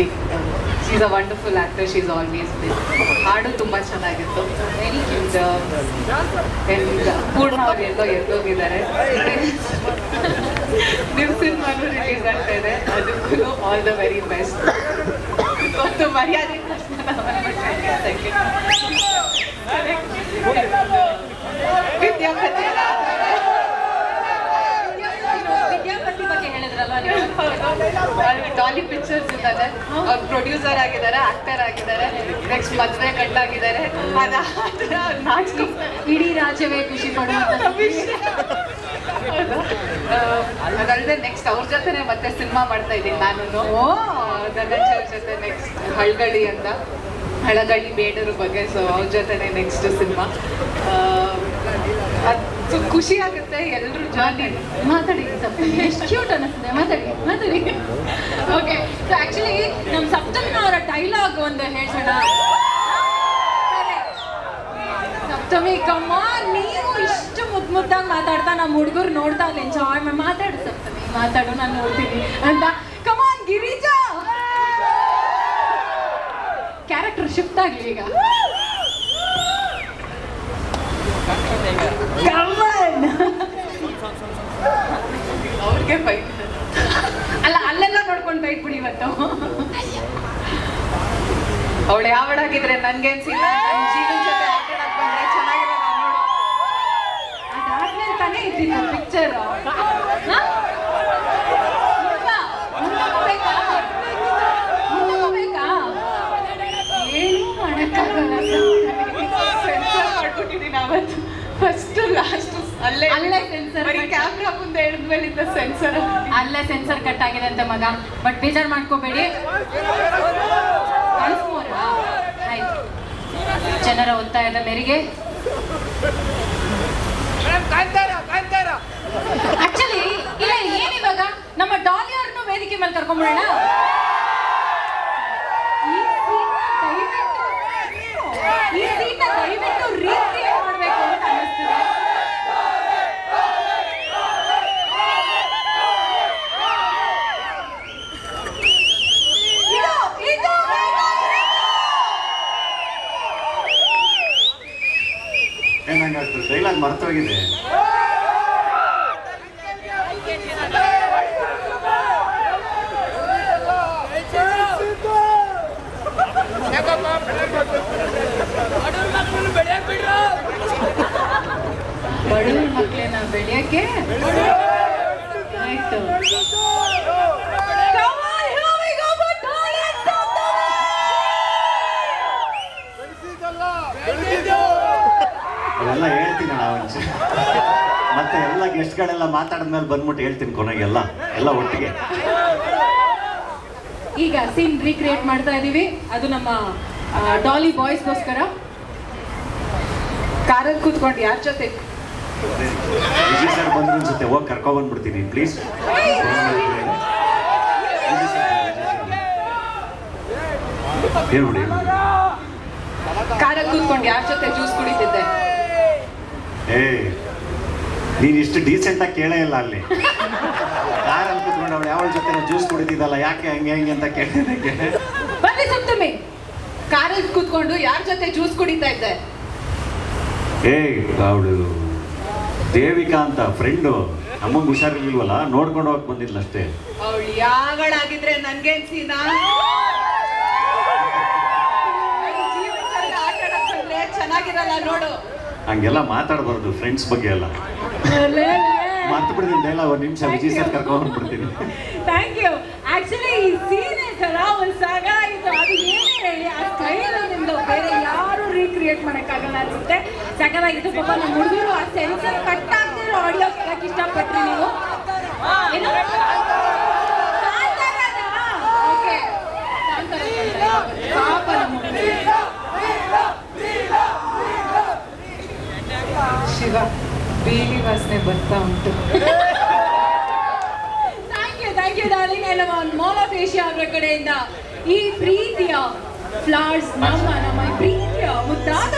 Movie she's a wonderful actor she's always ಹಾಡು ತುಂಬ ಚೆನ್ನಾಗಿತ್ತು. ವೆರಿ ಕ್ಯೂಟ್ ಪೂರ್ಣ ಅವ್ರು ಎಲ್ಲೋ ಎದ್ದೋಗಿದ್ದಾರೆ. ನಿಮ್ಮ ಸಿನಿಮಾನು ರಿಲೀಸ್ ಆಗ್ತಾ ಇದೆ. ಅದಕ್ಕೂ ಆಲ್ ದ ವೆರಿ ಬೆಸ್ಟ್ ಮರ್ಯಾದೆ ವಿದ್ಯಾಪತಿ ವಿದ್ಯಾಪತಿ ಬಗ್ಗೆ ಹೇಳಿದ್ರಲ್ವಾ ನೀವು ಡಾಲಿ ಪಿಕ್ಚರ್ಸ್ ಇದ್ದಾರೆ ಅವ್ರು ಪ್ರೊಡ್ಯೂಸರ್ ಆಗಿದ್ದಾರೆ ಆಕ್ಟರ್ ಆಗಿದ್ದಾರೆ. ನೆಕ್ಸ್ಟ್ ಮದುವೆ ಕಟ್ಟಾಗಿದ್ದಾರೆ ನಾಟಕ ಇಡೀ ರಾಜ್ಯವೇ ಖುಷಿ ಪಡುವಂತ ಅದಲ್ಲದೆ ನೆಕ್ಸ್ಟ್ ಅವ್ರ ಜೊತೆನೆ ಮತ್ತೆ ಸಿನಿಮಾ ಮಾಡ್ತಾ ಇದ್ದೀನಿ ನಾನು. ಧನಂಜಯ ಅವ್ರ ಜೊತೆ ನೆಕ್ಸ್ಟ್ ಹಳ್ಗಳಿ ಅಂತ. ಹಳಗಳಿ ಬೇಡರ ಬಗ್ಗೆ ಸೊ ಅವ್ರ ಜೊತೆನೆ ನೆಕ್ಸ್ಟ್ ಸಿನಿಮಾ ಅದು ಖುಷಿ ಆಗುತ್ತೆ ಎಲ್ಲರೂ ಜಾಲಿ ಮಾತಾಡಿ ಎಷ್ಟು ಕ್ಯೂಟ್ ಅನ್ನಿಸ್ತದೆ ಮಾತಾಡಿ. ಓಕೆ ಸೊ ಆಕ್ಚುಲಿ ನಮ್ಮ ಸಪ್ತಮಿ ಅವರ ಡೈಲಾಗ್ ಒಂದು ಹೇಳೋಣ. ಸಪ್ತಮಿ ಕಮ್ಮ ನೀವು ಇಷ್ಟು ಮುದ್ ಮುದ್ದಾಗಿ ಮಾತಾಡ್ತಾ ನಮ್ಮ ಹುಡುಗರು ನೋಡ್ತಾ ಅಲ್ಲಿ ಎಂಜಾಯ್ ಮಾತಾಡು ಸಪ್ತಮಿ, ಮಾತಾಡು, ನಾನು ನೋಡ್ತೀನಿ ಅಂತ. ಕಮಾನ್ ಗಿರಿಜಾ! ಕ್ಯಾರೆಕ್ಟರ್ ಶಿಫ್ಟ್ ಆಗಲಿ ಈಗ. ಕಮನ್ ಅವ್ರಿಗೆ ಫೈಟ್ ಅಲ್ಲ ಅಲ್ಲೆಲ್ಲ ನೋಡ್ಕೊಂಡು ಬೈಟ್ ಬಿಡಿ ಇವತ್ತು ಅವಳು ಯಾವಳಾಗಿದ್ರೆ ನನ್ಗೇನ್ಸಿಲ್ಲ ಅಲ್ಲೇ ಅಲ್ಲೇ ಸೆನ್ಸರ್. ಕ್ಯಾಮ್ರಾ ಮುಂದೆ ಹಿಡಿದ್ಮೇಲಿಂದ ಸೆನ್ಸರ್ ಅಲ್ಲೇ. ಸೆನ್ಸರ್ ಕಟ್ ಆಗಿದೆ ಅಂತ ಮಗ. ಬಟ್ ಬೇಜಾರ್ ಮಾಡ್ಕೋಬೇಡಿ. ಆಯ್ತು. ಜನರ ಒತ್ತಾಯದ ಮೇರೆಗೆ. ಆಕ್ಚುಲಿ ಇಲ್ಲ ಏನಿವಾಗ? ನಮ್ಮ ಡಾಲಿ ಅವ್ರನ್ನು ವೇದಿಕೆ ಮೇಲೆ ಕರ್ಕೊಂಡ್ಬಿಡೋಣ ಈ scene ನ ದಯವಿಟ್ಟು ಈ scene ನ ದಯವಿಟ್ಟು ರೀಕ್ರಿಯೇಟ್ ಮಾಡಬೇಕು ಅಂತ ಅನ್ನಿಸ್ತಿದೆ ಇದು ಇದು ಏನಂಗಾಗ್ತದೆ ಡೈಲಾಗ್ ಮರ್ತೋಗಿದೆ ಬಡವ್ರ ಮಕ್ಕಳನ್ನ ಬೆಳೆಯಕ್ಕೆ ಆಯ್ತು. ಮತ್ತೆ ಎಲ್ಲ ಗೆಸ್ಟ್ಗಳೆಲ್ಲ ಮಾತಾಡಿದ್ಮೇಲೆ ಬಂದ್ಬಿಟ್ಟು ಹೇಳ್ತೀನಿ ಕೊನೆಗೆಲ್ಲ ಎಲ್ಲ ಒಟ್ಟಿಗೆ. ಈಗ ಸೀನ್ ರೀಕ್ರಿಯೇಟ್ ಮಾಡ್ತಾ ಇದೀವಿ. ಅದು ನಮ್ಮ ಡಾಲಿ ಬಾಯ್ಸ್ಗೋಸ್ಕರ ಕಾರಲ್ಲಿ ಕೂತ್ಕೊಂಡು ಯಾರ ಜೊತೆ? ವಿಜಯ್ ಸರ್ ಬಂದ್ರು ಅನ್ಸುತ್ತೆ ಹೋಗಿ ಪ್ಲೀಸ್ ಹೇಳ್ಬಿಡಿ ಕಾರಲ್ಲಿ ಕೂತ್ಕೊಂಡು ಯಾರ ಜೊತೆ ಜ್ಯೂಸ್ ಕುಡಿತಿದ್ದೆ? ಏ ನೀನ್ ಇಷ್ಟು ಡೀಸೆಂಟ್ ಆಗಿ ಕೇಳೇ ಇಲ್ಲ ಅಲ್ಲಿ. ಕಾರಲ್ಲಿ ಕುತ್ಕೊಂಡು ಅವಳು ಯಾವ ಜೊತೆ ಜ್ಯೂಸ್ ಕುಡಿದಿದ್ದಲ್ಲ ಯಾಕೆ ಹಂಗೆ ಹಂಗೆ ಅಂತ ಕೇಳಿದ್ದಕ್ಕೆ ಬನ್ನಿ ಸಪ್ತಮಿ ಕಾರಲ್ಲಿ ಕೂತ್ಕೊಂಡು ಯಾರ ಜೊತೆ ಜ್ಯೂಸ್ ಕುಡಿತಾ ಇದ್ದೆ? ಏ ಅವಳು ದೇವಿಕಾ ಅಂತ ಫ್ರೆಂಡು ನಮಗೆ ಹುಷಾರಿರ್ಲಿಲ್ವಲ್ಲ ನೋಡ್ಕೊಂಡು ಹೋಗಕ್ ಬಂದಿಲ್ಲ ಅಷ್ಟೇ ಅವಳು ಯಾವಳಾಗಿದ್ರೆ ನನ್ಗೇನ್ ಸೀನಾ? ಚೆನ್ನಾಗಿರಲ್ಲ ನೋಡು. ಹಂಗೆಲ್ಲ ಮಾತಾಡಬಾರ್ದು ಫ್ರೆಂಡ್ಸ್ ಬಗ್ಗೆ ಎಲ್ಲ ಮರ್ತು ಬಿಡ್ತೀನಿ ಡೈಲಾಗ್ ಒಂದು ನಿಮಿಷ ವಿಜಯ್ ಸರ್ ಕರ್ಕೊಂಡು ಬಿಡ್ತೀನಿ ಥ್ಯಾಂಕ್ ಯು ಆಕ್ಚುಲಿ ಈ ಸೀನ್ ಥರ ಒಂದು ಸಾಗ ಇದು ಅದು ಏನೇ ಹೇಳಿ ಆ ಸ್ಟೈಲ್ ನಿಮ್ದು ಬೇರೆ ಯಾರು ರೀಕ್ರಿಯೇಟ್ ಮಾಡೋಕ್ಕಾಗಲ್ಲ ಅನ್ಸುತ್ತೆ ಸಕಲಾಗಿತ್ತು ಪಾಪ ನಮ್ಮ ಹುಡುಗರು ಆ ಸೆನ್ಸರ್ ಕಟ್ ಆಗ್ತಿರೋ ಆಡಿಯೋ ಕೇಳಕ್ಕೆ ಇಷ್ಟಪಟ್ರಿ ನೀವು ಏನು ಕಾಂತಾರದ? Okay. ಕಾಂತಾರದ. ಪಾಪ ನಮ್ಮ ಹುಡುಗರು. ಶಿವ ಬೀಲಿ ವಾಸನೆ ಬರ್ತಾ ಉಂಟು. Thank you thank you darling ಎಲ್ಲ ಮಾಲ್ ಆಫ್ ಏಷ್ಯಾ ಅವರ ಕಡೆಯಿಂದ ಈ ಪ್ರೀತಿಯ ಫ್ಲವರ್ಸ್ ನಮ್ಮ ನಮ್ಮ ಪ್ರೀತಿಯ ಮುದ್ದಾದ